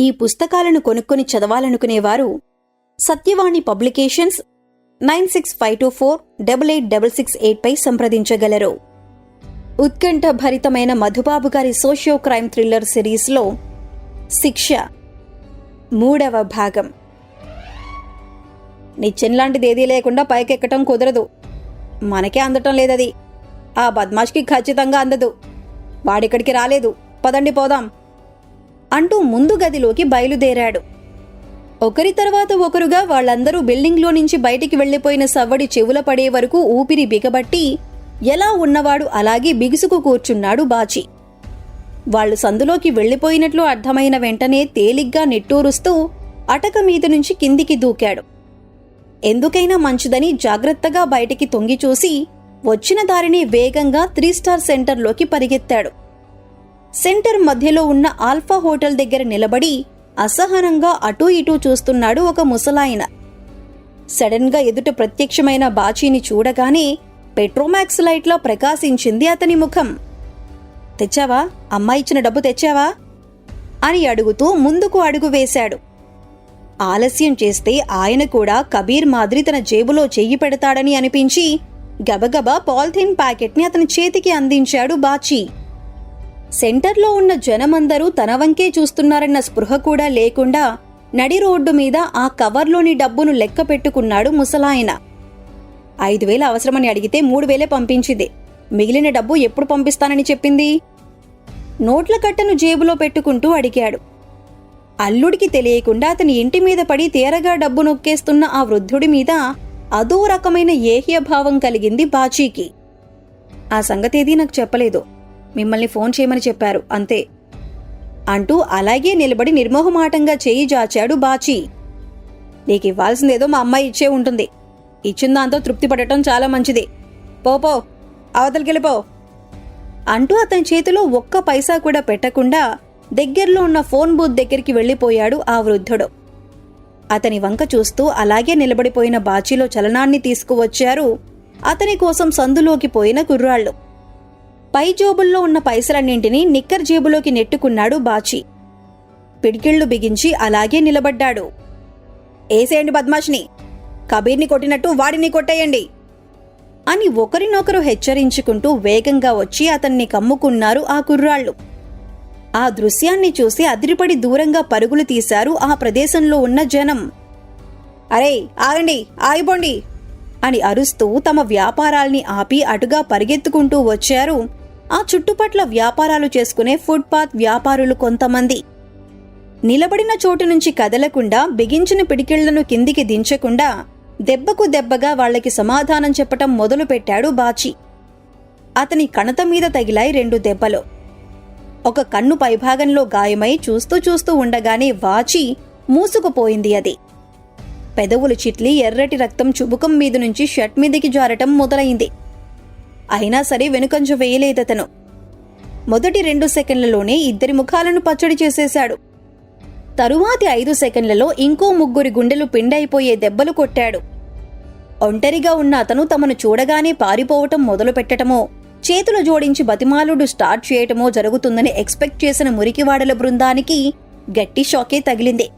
ఈ పుస్తకాలను కొనుక్కొని చదవాలనుకునేవారు Satyavani publications nine six five two four double eight double six eight పై సంప్రదించగలరు. ఉత్కంఠ భరితమైన మధుబాబు గారి సోషియో క్రైమ్ థ్రిల్లర్ సిరీస్లో శిక్ష. మూడవ భాగం. నిచ్చెన్ లాంటిది ఏదీ లేకుండా పైకెక్కటం కుదరదు. మనకే అందటం లేదది. ఆ బద్మాష్కి ఖచ్చితంగా అందదు. వాడిక్కడికి రాలేదు. పదండి పోదాం. అంటూ ముందు గదిలోకి బయలుదేరాడు. ఒకరి తర్వాత ఒకరుగా వాళ్ళందరూ బిల్డింగ్లో నుంచి బయటికి వెళ్ళిపోయిన సవ్వడి చెవుల పడే వరకు ఊపిరి బిగబట్టి ఎలా ఉన్నవాడు అలాగే బిగుసుకు కూర్చున్నాడు బాచి. వాళ్ళు సందులోకి వెళ్ళిపోయినట్లు అర్థమైన వెంటనే తేలిగ్గా నిట్టూరుస్తూ అటక మీద నుంచి కిందికి దూకాడు. ఎందుకైనా మంచిదని జాగ్రత్తగా బయటికి తొంగి చూసి వచ్చిన దారిని వేగంగా త్రీ స్టార్ సెంటర్లోకి పరిగెత్తాడు. సెంటర్ మధ్యలో ఉన్న ఆల్ఫా హోటల్ దగ్గర నిలబడి అసహనంగా అటూ ఇటూ చూస్తున్నాడు ఒక ముసలాయన. సడన్గా ఎదుట ప్రత్యక్షమైన బాచీని చూడగానే పెట్రోమాక్స్ లైట్లా ప్రకాశించింది అతని ముఖం. తెచ్చావా? అమ్మాయి ఇచ్చిన డబ్బు తెచ్చావా? అని అడుగుతూ ముందుకు అడుగు వేశాడు. ఆలస్యం చేస్తే ఆయన కూడా కబీర్ మాదిరి తన జేబులో చెయ్యి పెడతాడని అనిపించి గబగబా పాలిథిన్ ప్యాకెట్ని అతని చేతికి అందించాడు బాచీ. సెంటర్లో ఉన్న జనమందరూ తన వంకే చూస్తున్నారన్న స్పృహ కూడా లేకుండా నడి రోడ్డు మీద ఆ కవర్లోని డబ్బును లెక్క పెట్టుకున్నాడు ముసలాయన. ఐదు వేలు అవసరమని అడిగితే మూడు వేలే పంపించింది. మిగిలిన డబ్బు ఎప్పుడు పంపిస్తానని చెప్పింది? నోట్ల కట్టను జేబులో పెట్టుకుంటూ అడిగాడు. అల్లుడికి తెలియకుండా అతని ఇంటి మీద పడి తేరగా డబ్బు నొక్కేస్తున్న ఆ వృద్ధుడి మీద అదో రకమైన ఏహ్యభావం కలిగింది బాచీకి. ఆ సంగతేదీ నాకు చెప్పలేదు. మిమ్మల్ని ఫోన్ చేయమని చెప్పారు అంతే. అంటూ అలాగే నిలబడి నిర్మోహమాటంగా చేయి జాచాడు బాచీ. నీకివ్వాల్సిందేదో మా అమ్మాయి ఇచ్చే ఉంటుంది. ఇచ్చిన దాంతో తృప్తి పడటం చాలా మంచిది. పోపో అవతలికెళ్ళిపో అంటూ అతని చేతిలో ఒక్క పైసా కూడా పెట్టకుండా దగ్గరలో ఉన్న ఫోన్ బూత్ దగ్గరికి వెళ్ళిపోయాడు ఆ వృద్ధుడు. అతని వంక చూస్తూ అలాగే నిలబడిపోయిన బాచీలో చలనాన్ని తీసుకువచ్చారు అతని కోసం సందులోకి పోయిన కుర్రాళ్ళు. పై జోబుల్లో ఉన్న పైసలన్నింటినీ నిక్కర్ జేబులోకి నెట్టుకున్నాడు బాచి. పిడికిళ్ళు బిగించి అలాగే నిలబడ్డాడు. ఏసేయండి బద్మాష్ని కబీర్ని కొట్టినట్టు వాడిని కొట్టేయండి అని ఒకరినొకరు హెచ్చరించుకుంటూ వేగంగా వచ్చి అతన్ని కమ్ముకున్నారు ఆ కుర్రాళ్ళు. ఆ దృశ్యాన్ని చూసి అదిరిపడి దూరంగా పరుగులు తీశారు ఆ ప్రదేశంలో ఉన్న జనం. అరే ఆగండి ఆగిపోండి అని అరుస్తూ తమ వ్యాపారాల్ని ఆపి అటుగా పరిగెత్తుకుంటూ వచ్చారు ఆ చుట్టుపట్ల వ్యాపారాలు చేసుకునే ఫుట్పాత్ వ్యాపారులు కొంతమంది. నిలబడిన చోటు నుంచి కదలకుండా బిగించిన పిడికిళ్ళను కిందికి దించకుండా దెబ్బకు దెబ్బగా వాళ్ళకి సమాధానం చెప్పటం మొదలుపెట్టాడు బాచి. అతని కణత మీద తగిలాయి రెండు దెబ్బలు. ఒక కన్ను పైభాగంలో గాయమై చూస్తూ చూస్తూ ఉండగానే వాచి మూసుకుపోయింది అది. పెదవులు చిట్లి ఎర్రటి రక్తం చుబుకం మీద నుంచి షర్ట్ మీదికి జారటం మొదలైంది. అయినా సరే వెనుకంజ వేయలేదతను. మొదటి రెండు సెకండ్లలోనే ఇద్దరి ముఖాలను పచ్చడి చేసేశాడు. తరువాతి ఐదు సెకండ్లలో ఇంకో ముగ్గురి గుండెలు పిండైపోయే దెబ్బలు కొట్టాడు. ఒంటరిగా ఉన్న అతను తమను చూడగానే పారిపోవటం మొదలు పెట్టటమో చేతులు జోడించి బతిమాలుడు స్టార్ట్ చేయటమో జరుగుతుందని ఎక్స్పెక్ట్ చేసిన మురికివాడల బృందానికి గట్టి షాకే తగిలింది.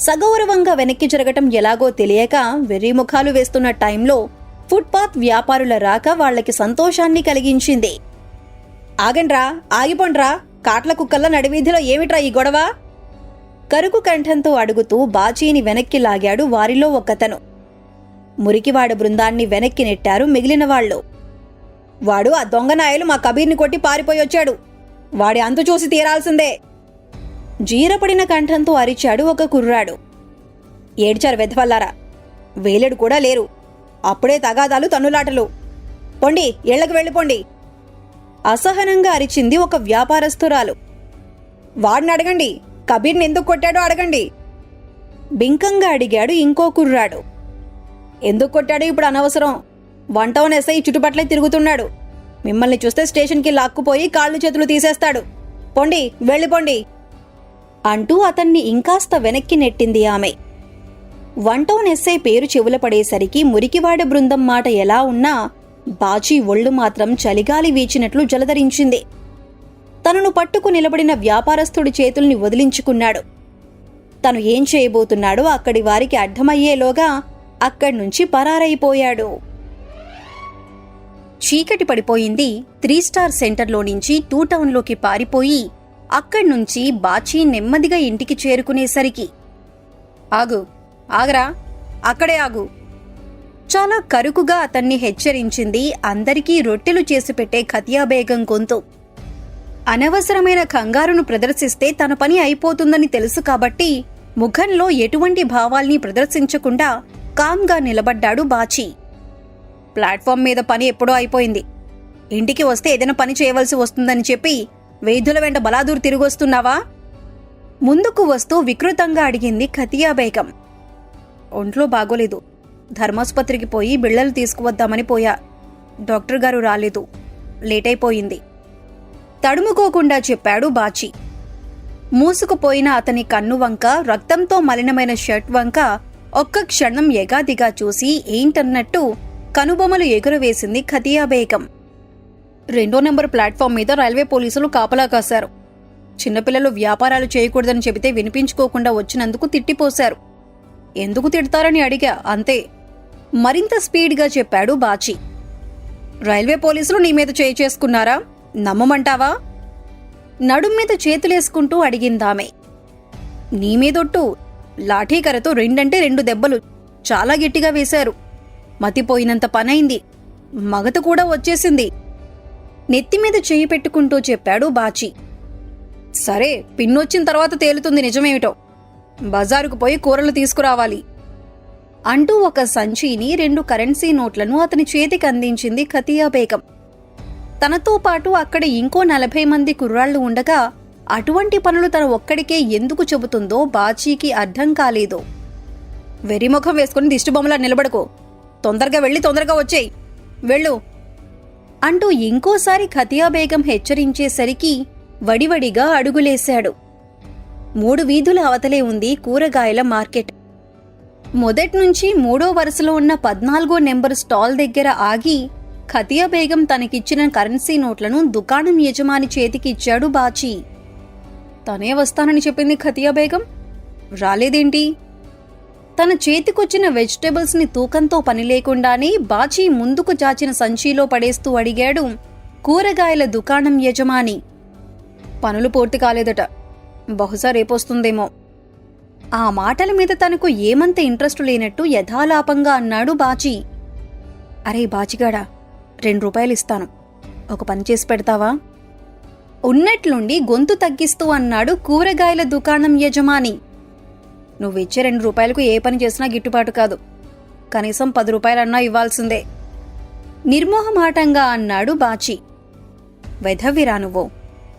సగౌరవంగా వెనక్కి జరగటం ఎలాగో తెలియక వెర్రి ముఖాలు వేస్తున్న టైంలో ఫుట్పాత్ వ్యాపారుల రాక వాళ్ళకి సంతోషాన్ని కలిగించింది. ఆగండ్రా ఆగిపోండ్రా కాట్ల కుక్కల్లా నడివీధిలో ఏమిట్రా ఈ గొడవ? కరుకు కంఠంతో అడుగుతూ బాచీని వెనక్కి లాగాడు వారిలో ఒకతను మురికివాడ బృందాన్ని వెనక్కి నెట్టారు మిగిలిన వాళ్ళు. వాడు ఆ దొంగనాయలు మా కబీర్ని కొట్టి పారిపోయి వచ్చాడు. వాడి అంతు చూసి తీరాల్సిందే. జీరపడిన కంఠంతో అరిచాడు ఒక కుర్రాడు. ఏడ్చారు వెధవల్లారా? వేలెడు కూడా లేరు. అప్పుడే తగాదాలు తన్నులాటలు. పొండి ఇళ్ళకు వెళ్ళిపోండి. అసహనంగా అరిచింది ఒక వ్యాపారస్తురాలు. వాడిని అడగండి కబీర్ని ఎందుకు కొట్టాడో అడగండి. బింకంగా అడిగాడు ఇంకో కుర్రాడు. ఎందుకు కొట్టాడు ఇప్పుడు అనవసరం. వన్ టౌన్ ఎస్ఐ చుట్టుపట్లే తిరుగుతున్నాడు. మిమ్మల్ని చూస్తే స్టేషన్కి లాక్కుపోయి కాళ్ళు చేతులు తీసేస్తాడు. పొండి వెళ్ళిపోండి. అంటూ అతన్ని ఇంకాస్త వెనక్కి నెట్టింది ఆమె. వన్ టౌన్ ఎస్ఐ పేరు చెవుల పడేసరికి మురికివాడ బృందం మాట ఎలా ఉన్నా బాజీ ఒళ్ళు మాత్రం చలిగాలి వీచినట్లు జలధరించింది. తనను పట్టుకు నిలబడిన వ్యాపారస్తుడి చేతుల్ని వదిలించుకున్నాడు. తను ఏం చేయబోతున్నాడో అక్కడి వారికి అర్థమయ్యేలోగా అక్కడి నుంచి పరారైపోయాడు. చీకటి పడిపోయింది త్రీ స్టార్ సెంటర్లో నుంచి టూ టౌన్లోకి పారిపోయి అక్కడి నుంచి బాచీ నెమ్మదిగా ఇంటికి చేరుకునేసరికి. ఆగు ఆగరా అక్కడే ఆగు. చాలా కరుకుగా అతన్ని హెచ్చరించింది అందరికీ రొట్టెలు చేసి పెట్టే ఖతియా బేగం గొంతు. అనవసరమైన కంగారును ప్రదర్శిస్తే తన పని అయిపోతుందని తెలుసు కాబట్టి ముఖంలో ఎటువంటి భావాల్ని ప్రదర్శించకుండా కామ్గా నిలబడ్డాడు బాచి. ప్లాట్ఫామ్ మీద పని ఎప్పుడో అయిపోయింది. ఇంటికి వస్తే ఏదైనా పని చేయవలసి వస్తుందని చెప్పి వైద్యుల వెంట బలాదూరు తిరిగొస్తున్నావా? ముందుకు వస్తూ వికృతంగా అడిగింది ఖతియా బేగం. ఒంట్లో బాగోలేదు. ధర్మాసుపత్రికి పోయి బిళ్ళలు తీసుకువద్దామని పోయా. డాక్టర్ గారు రాలేదు. లేట్ అయిపోయింది తడుముకోకుండా చెప్పాడు బాచి. మూసుకుపోయిన అతని కన్ను వంక రక్తంతో మలినమైన షర్ట్ వంక ఒక్క క్షణం ఎగాదిగా చూసి ఏంటన్నట్టు కనుబొమలు ఎగురవేసింది ఖతియా బేగం. రెండో నెంబర్ ప్లాట్ఫామ్ మీద రైల్వే పోలీసులు కాపలా కాశారు. చిన్నపిల్లలు వ్యాపారాలు చేయకూడదని చెబితే వినిపించుకోకుండా వచ్చినందుకు తిట్టిపోశారు. ఎందుకు తిడతారని అడిగా. అంతే. మరింత స్పీడ్గా చెప్పాడు బాచి. రైల్వే పోలీసులు నీ మీద చేయి చేసుకున్నారా? నమ్మమంటావా? నడుం మీద చేతులేసుకుంటూ అడిగిందామె. నీ మీదొట్టు లాఠీకరతో రెండంటే రెండు దెబ్బలు చాలా గట్టిగా వేశారు. మతిపోయినంత పనైంది. మగత కూడా వచ్చేసింది. నెత్తి మీద చేయి పెట్టుకుంటూ చెప్పాడు బాచి. సరే పిన్నొచ్చిన తర్వాత తేలుతుంది నిజమేమిటో? బజారుకు పోయి కూరలు తీసుకురావాలి. అంటూ ఒక సంచిని రెండు కరెన్సీ నోట్లను అతని చేతికి అందించింది ఖతియా బేగం. తనతో పాటు అక్కడ ఇంకో నలభై మంది కుర్రాళ్ళు ఉండగా అటువంటి పనులు తన ఒక్కడికే ఎందుకు చెబుతుందో బాచీకి అర్థం కాలేదు. వెరిముఖం వేసుకుని దిష్టిబొమ్మలా నిలబడుకో. తొందరగా వెళ్ళి తొందరగా వచ్చేయి. వెళ్ళు. అంటూ ఇంకోసారి ఖతియా బేగం హెచ్చరించేసరికి వడివడిగా అడుగులేశాడు. మూడు వీధుల అవతలే ఉంది కూరగాయల మార్కెట్. మొదట్నుంచి మూడో వరుసలో ఉన్న పద్నాలుగో నెంబర్ స్టాల్ దగ్గర ఆగి ఖతియా బేగం తనకిచ్చిన కరెన్సీ నోట్లను దుకాణం యజమాని చేతికిచ్చాడు బాచి. తనే వస్తానని చెప్పింది ఖతియా బేగం? రాలేదేంటి? తన చేతికొచ్చిన వెజిటేబుల్స్ని తూకంతో పని లేకుండానే బాచి ముందుకు చాచిన సంచిలో పడేస్తూ అడిగాడు కూరగాయల దుకాణం యజమాని. పనులు పూర్తి కాలేదట. బహుశా రేపొస్తుందేమో. ఆ మాటల మీద తనకు ఏమంత ఇంట్రెస్ట్ లేనట్టు యథాలాపంగా అన్నాడు బాచి. అరే బాచిగాడా రెండు రూపాయలు ఇస్తాను. ఒక పని చేసి పెడతావా? ఉన్నట్లుండి గొంతు తగ్గిస్తూ అన్నాడు కూరగాయల దుకాణం యజమాని. నువ్విచ్చే రెండు రూపాయలకు ఏ పని చేసినా గిట్టుబాటు కాదు. కనీసం పది రూపాయలన్నా ఇవ్వాల్సిందే. నిర్మోహమాటంగా అన్నాడు బాచి. వెధవ్విరా నువ్వు.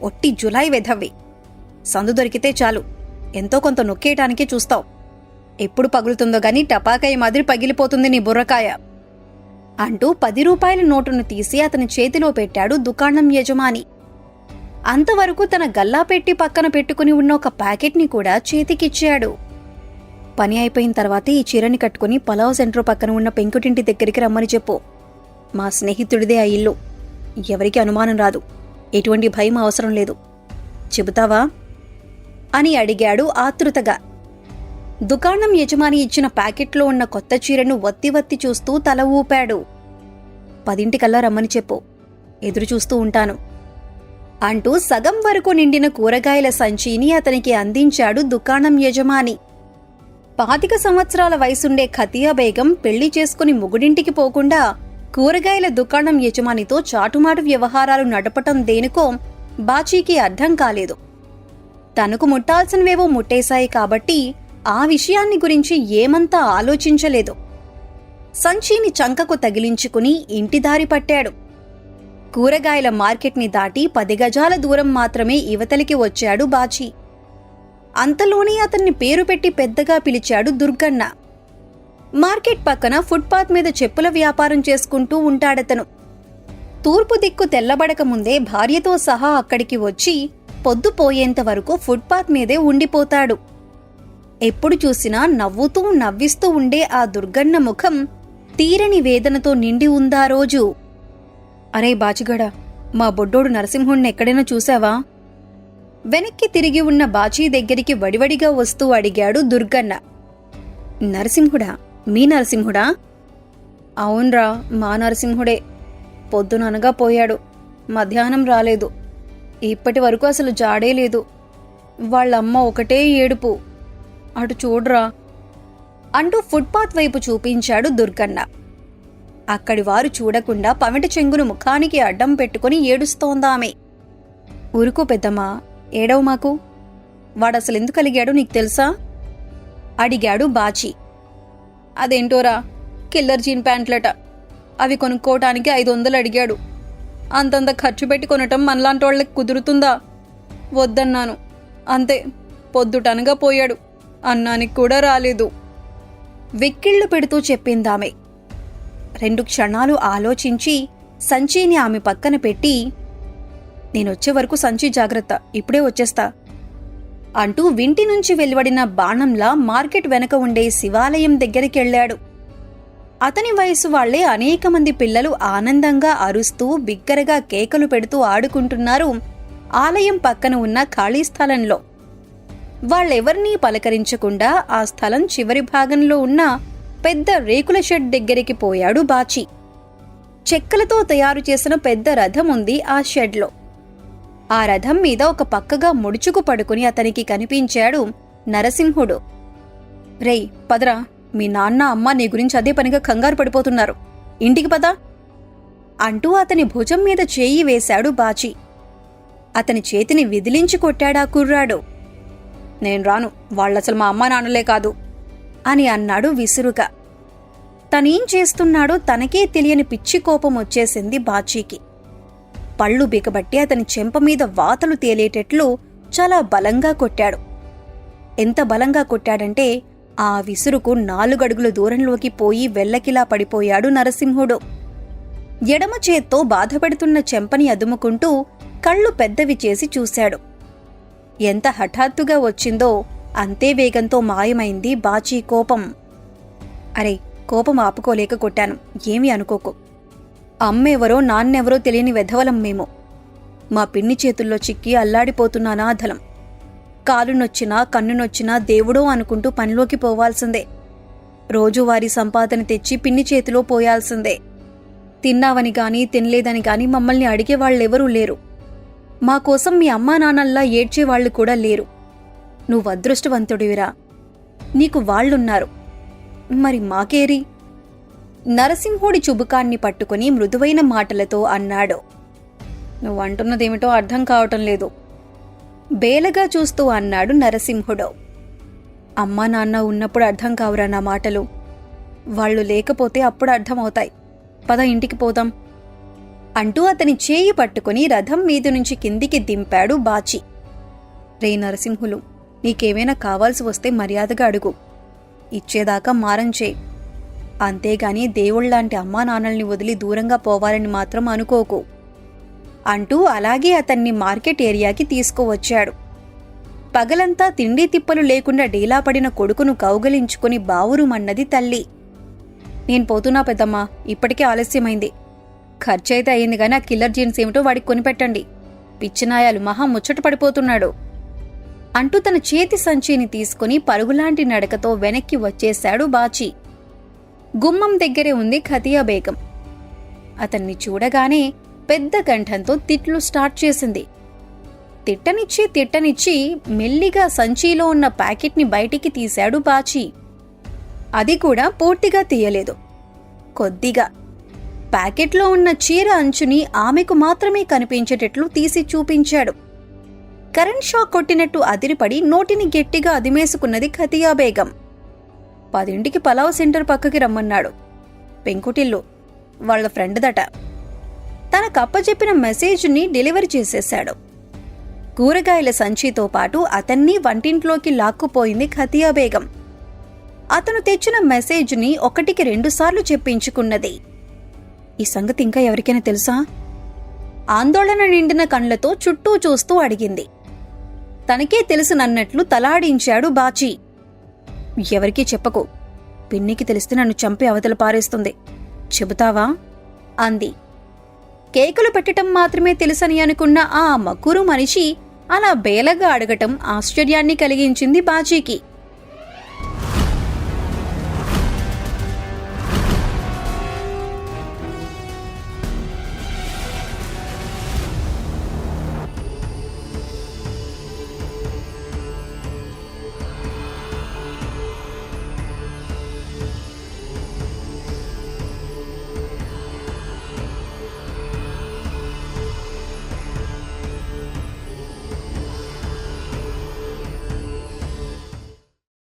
ఒట్టి జులై వెధవ్వి సందు దొరికితే చాలు. ఎంతో కొంత నొక్కేయటానికే చూస్తావు. ఎప్పుడు పగులుతుందో గాని టపాకాయ మాదిరి పగిలిపోతుంది నీ బుర్రకాయ. అంటూ పది రూపాయల నోటును తీసి అతని చేతిలో పెట్టాడు దుకాణం యజమాని. అంతవరకు తన గల్లా పెట్టి పక్కన పెట్టుకుని ఉన్న ఒక ప్యాకెట్ని కూడా చేతికిచ్చాడు. పని అయిపోయిన తర్వాత ఈ చీరని కట్టుకుని పలావ్ సెంటర్ పక్కన ఉన్న పెంకుటింటి దగ్గరికి రమ్మని చెప్పు. మా స్నేహితుడిదే ఆ ఇల్లు. ఎవరికి అనుమానం రాదు. ఎటువంటి భయం అవసరం లేదు. చెబుతావా? అని అడిగాడు ఆతృతగా. దుకాణం యజమాని ఇచ్చిన ప్యాకెట్లో ఉన్న కొత్త చీరను వత్తి వత్తి చూస్తూ తల ఊపాడు. పదింటికల్లా రమ్మని చెప్పు. ఎదురు చూస్తూ ఉంటాను. అంటూ సగం వరకు నిండిన కూరగాయల సంచిని అతనికి అందించాడు దుకాణం యజమాని. పాతిక సంవత్సరాల వయసుండే ఖతియా బేగం పెళ్ళి చేసుకుని ముగుడింటికి పోకుండా కూరగాయల దుకాణం యజమానితో చాటుమాటు వ్యవహారాలు నడపటం దేనికో బాచీకి అర్థం కాలేదు. తనకు ముట్టాల్సినవేవో ముట్టేశాయి కాబట్టి ఆ విషయాన్ని గురించి ఏమంతా ఆలోచించలేదు. సంచిని చంకకు తగిలించుకుని ఇంటి దారి పట్టాడు. కూరగాయల మార్కెట్ని దాటి పది గజాల దూరం మాత్రమే ఇవతలికి వచ్చాడు బాచి. అంతలోనే అతన్ని పేరు పెట్టి పెద్దగా పిలిచాడు దుర్గన్న. మార్కెట్ పక్కన ఫుట్పాత్ మీద చెప్పుల వ్యాపారం చేసుకుంటూ ఉంటాడతను. తూర్పు దిక్కు తెల్లబడక ముందే భార్యతో సహా అక్కడికి వచ్చి పొద్దుపోయేంత వరకు ఫుట్పాత్ మీదే ఉండిపోతాడు. ఎప్పుడు చూసినా నవ్వుతూ నవ్విస్తూ ఉండే ఆ దుర్గన్న ముఖం తీరని వేదనతో నిండి ఉందా రోజు? అరే బాచిగడ మా బొడ్డోడు నరసింహుణ్ణి ఎక్కడైనా చూశావా? వెనక్కి తిరిగి ఉన్న బాచీ దగ్గరికి వడివడిగా వస్తూ అడిగాడు దుర్గన్న. నరసింహుడా మీ నరసింహుడా? అవునరా మా నరసింహుడే. పొద్దుననగా పోయాడు. మధ్యాహ్నం రాలేదు. ఇప్పటి వరకు అసలు జాడే లేదు. వాళ్ళమ్మ ఒకటే ఏడుపు. అటు చూడరా. అంటూ ఫుట్పాత్ వైపు చూపించాడు దుర్గన్న. అక్కడి వారు చూడకుండా పమిట చెంగును ముఖానికి అడ్డం పెట్టుకుని ఏడుస్తోందామె. ఊరుకో పెద్దమ్మా ఏడవు మాకు. వాడసలు ఎందుకు అలిగాడు నీకు తెలుసా? అడిగాడు బాచి. అదేంటోరా కిల్లర్ జీన్ ప్యాంట్లట. అవి కొనుక్కోవటానికి ఐదు వందలు అడిగాడు అంతంత ఖర్చు పెట్టి కొనటం మనలాంటి వాళ్ళకి కుదురుతుందా? వద్దన్నాను. అంతే పొద్దుటనగా పోయాడు. అన్నానికి కూడా రాలేదు. వెక్కిళ్ళు పెడుతూ చెప్పిందామె. రెండు క్షణాలు ఆలోచించి సంచిని ఆమె పక్కన పెట్టి నేనొచ్చే వరకు సంచి జాగ్రత్త ఇప్పుడే వచ్చేస్తా. అంటూ వింటి నుంచి వెలువడిన బాణంలా మార్కెట్ వెనక ఉండే శివాలయం దగ్గరికెళ్ళాడు. అతని వయసు వాళ్ళే అనేక మంది పిల్లలు ఆనందంగా అరుస్తూ బిగ్గరగా కేకలు పెడుతూ ఆడుకుంటున్నారు. ఆలయం పక్కన ఉన్న ఖాళీ స్థలంలో. వాళ్ళెవర్నీ పలకరించకుండా ఆ స్థలం చివరి భాగంలో ఉన్న పెద్ద రేకుల షెడ్ దగ్గరికి పోయాడు బాచి. చెక్కలతో తయారు చేసిన పెద్ద రథం ఉంది ఆ షెడ్లో. ఆ రథం మీద ఒక పక్కగా ముడుచుకు పడుకుని అతనికి కనిపించాడు నరసింహుడు. రేయ్ పదరా. మీ నాన్న అమ్మ నీ గురించి అదే పనిగా కంగారు పడిపోతున్నారు. ఇంటికి పద అంటూ అతని భుజం మీద చేయి వేశాడు బాచి. అతని చేతిని విదిలించి కొట్టాడా కుర్రాడు. నేను రాను వాళ్ళసలు మా అమ్మా నాన్నలే కాదు అని అన్నాడు విసురుగా తనేం చేస్తున్నాడో తనకే తెలియని పిచ్చి కోపం వచ్చేసింది బాచీకి. పళ్ళు బిగబట్టి అతని చెంప మీద వాతలు తేలేటట్లు చాలా బలంగా కొట్టాడు. ఎంత బలంగా కొట్టాడంటే ఆ విసురుకు నాలుగడుగుల దూరంలోకి పోయి వెల్లకిలా పడిపోయాడు నరసింహుడు. ఎడమ చేత్తో బాధపెడుతున్న చెంపని అదుముకుంటూ కళ్ళు పెద్దవి చేసి చూశాడు. ఎంత హఠాత్తుగా వచ్చిందో అంతే వేగంతో మాయమైంది బాచీ కోపం. అరే కోపం ఆపుకోలేక కొట్టాను ఏమీ అనుకోకు. అమ్మెవరో నాన్నెవరో తెలియని వెధవలం మేము. మా పిన్ని చేతుల్లో చిక్కి అల్లాడిపోతున్న అనాథలం. కాలు నొచ్చినా కన్ను నొచ్చినా దేవుడో అనుకుంటూ పనిలోకి పోవాల్సిందే. రోజువారీ సంపాదన తెచ్చి పిన్ని చేతిలో పోయాల్సిందే. తిన్నావని గాని తినలేదని గాని మమ్మల్ని అడిగేవాళ్ళెవరూ లేరు. మా కోసం మీ అమ్మా నాన్నల్లా ఏడ్చేవాళ్ళు కూడా లేరు. నువ్వు అదృష్టవంతుడివిరా. నీకు వాళ్ళున్నారు. మరి మాకేరి? నరసింహుడి చుబుకాన్ని పట్టుకుని మృదువైన మాటలతో అన్నాడు. నువ్వంటున్నదేమిటో అర్థం కావటం లేదు. బేలగా చూస్తూ అన్నాడు నరసింహుడు. అమ్మా నాన్న ఉన్నప్పుడు అర్థం కావురా నా మాటలు. వాళ్ళు లేకపోతే అప్పుడు అర్థమవుతాయి. పద ఇంటికి పోదాం. అంటూ అతని చేయి పట్టుకుని రథం మీద నుంచి కిందికి దింపాడు బాచి. రే నరసింహులు నీకేమైనా కావాల్సి వస్తే మర్యాదగా అడుగు. ఇచ్చేదాకా మారం అంతేగాని దేవుళ్ళాంటి అమ్మా నాన్నల్ని వదిలి దూరంగా పోవాలని మాత్రం అనుకోకు. అంటూ అలాగే అతన్ని మార్కెట్ ఏరియాకి తీసుకువచ్చాడు. పగలంతా తిండి తిప్పలు లేకుండా డీలాపడిన కొడుకును కౌగలించుకుని బావురుమన్నది తల్లి. నేను పోతున్నా పెద్దమ్మా ఇప్పటికే ఆలస్యమైంది. ఖర్చయితే అయింది కానీ ఆ కిల్లర్ జీన్స్ ఏమిటో వాడికి కొనిపెట్టండి. పిచ్చినాయాలు మహా ముచ్చట పడిపోతున్నాడు. అంటూ తన చేతి సంచిని తీసుకుని పరుగులాంటి నడకతో వెనక్కి వచ్చేశాడు బాచి. గుమ్మం దగ్గరే ఉంది ఖతియా బేగం. అతన్ని చూడగానే పెద్ద కంఠంతో తిట్లు స్టార్ట్ చేసింది. తిట్టనిచ్చి తిట్టనిచ్చి మెల్లిగా సంచిలో ఉన్న ప్యాకెట్ని బయటికి తీశాడు బాచి. అది కూడా పూర్తిగా తీయలేదు. కొద్దిగా. ప్యాకెట్లో ఉన్న చీర అంచుని ఆమెకు మాత్రమే కనిపించేటట్లు తీసి చూపించాడు. కరెంట్ షాక్ కొట్టినట్టు అదిరిపడి నోటిని గట్టిగా అదిమేసుకున్నది ఖతియా బేగం. పదింటికి పలావ్ సెంటర్ పక్కకి రమ్మన్నాడు. పెంకుటిల్లు వాళ్ళ ఫ్రెండ్ దట తనకు అప్పచెప్పిన మెసేజ్ని డెలివరీ చేసేశాడు. కూరగాయల సంచితో పాటు అతన్ని వంటింట్లోకి లాక్కుపోయింది ఖతియా బేగం. అతను తెచ్చిన మెసేజ్ని ఒకటికి రెండుసార్లు చెప్పించుకున్నది. ఈ సంగతి ఇంకా ఎవరికైనా తెలుసా? ఆందోళన నిండిన కళ్ళతో చుట్టూ చూస్తూ అడిగింది. తనకే తెలుసునన్నట్లు తలాడించాడు బాచి. ఎవరికీ చెప్పకు. పిన్నికి తెలిస్తే నన్ను చంపి అవతల పారేస్తుంది. చెబుతావా? అంది. కేకులు పెట్టడం మాత్రమే తెలుసని అనుకున్న ఆ మకురు మనిషి అలా బేలగా అడగటం ఆశ్చర్యాన్ని కలిగించింది బాచీకి